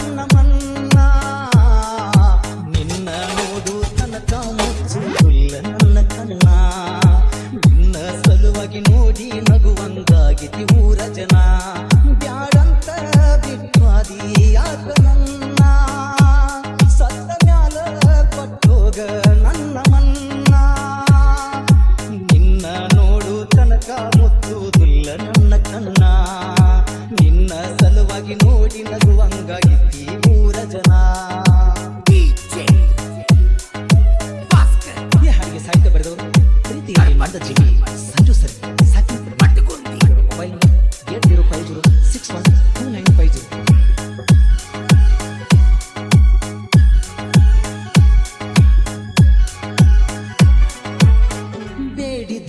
ನನ್ನ ಮನ್ನ. ನಿನ್ನ ನೋಡು ತನಕ ಮುಚ್ಚುಲ್ಲ ನನ್ನ ಕಣ್ಣ. ನಿನ್ನ ಸಲುವಾಗಿ ನೋಡಿ ನಗುವಂದಾಗಿತಿ ಊರ ಜನ. ಬ್ಯಾಡಂತ ಬಿಟ್ವಾದಿ ಯಾಕ ನನ್ನ? ಸತ್ತ ಮ್ಯಾಲ ಕೊಟ್ಟೋಗ ನನ್ನ ಮನ್ನ. ನಿನ್ನ ನೋಡು ತನಕ ಮುಚ್ಚುವುದಿಲ್ಲ ನನ್ನ ಕಣ್ಣ. ನಿನ್ನ ನೋಡಿ ನಗುವಂಗಾಗಿತ್ತಿ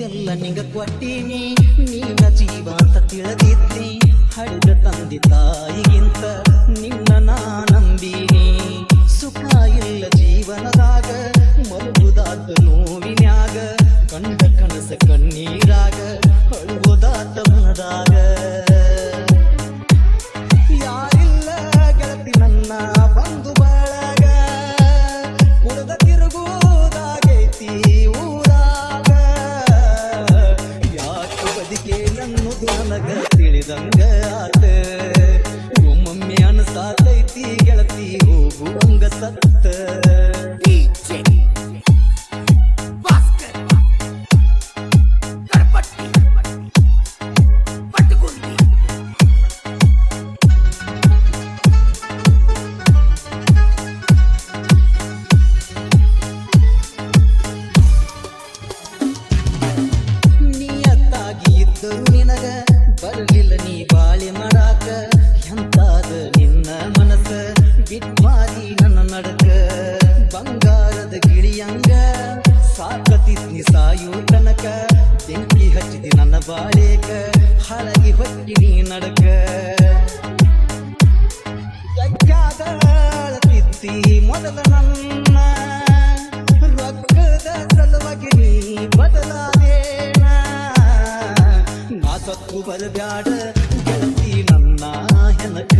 ಬೇಡಿದೆಲ್ಲ ನಿಂಗ ಕೊಟ್ಟೀನಿ. ನೀನ ಜೀವ ಅಂತ ತಿಳಿದಿದ್ದಿ ಹಡಿದ ತಂದೆ ತಾಯಿಗಿಂತ ನಿನ್ನ ನಾ ನಂಬೀನಿ. ಸುಖ ಇಲ್ಲ ಜೀವನದಾಗ ಮಲಗುದಾತ ನೋವಿನ್ಯಾಗ, ಕಂಡ ಕನಸ ಕಣ್ಣೀರಾಗ ಯಾಕೆ ಬದಿಕೆ ನನ್ನದು ನನಗ ತಿಳಿದಂಗ ಆತ. ಒಮ್ಮೊಮ್ಮೆ ಅನಸಾತೈತಿ ಗೆಳತಿ ಹೋಗುವಂಗ ಸತ್ತ. ಬಂಗಾರದ ಸಾಕತಿ ಸಾಯೋ ತನಕ, ಬೆಂಕಿ ಹಚ್ಚಿದಿ ನನ್ನ ಬಾಳೇಕ ಹಳಗಿ ಹೊಟ್ಟಿ ನೀ ನಡಕ ತಿತ್ತಿ ಮೊದಲ ನನ್ನ, ರೊಕ್ಕದ ಸಲುವಾಗಿ ನೀ ಬದಲಾದೇನ ನಾ ಸತ್ತು ಬರಬ್ಯಾಡ, ಗೆಳತಿ ನನ್ನ ಹೆನಕ.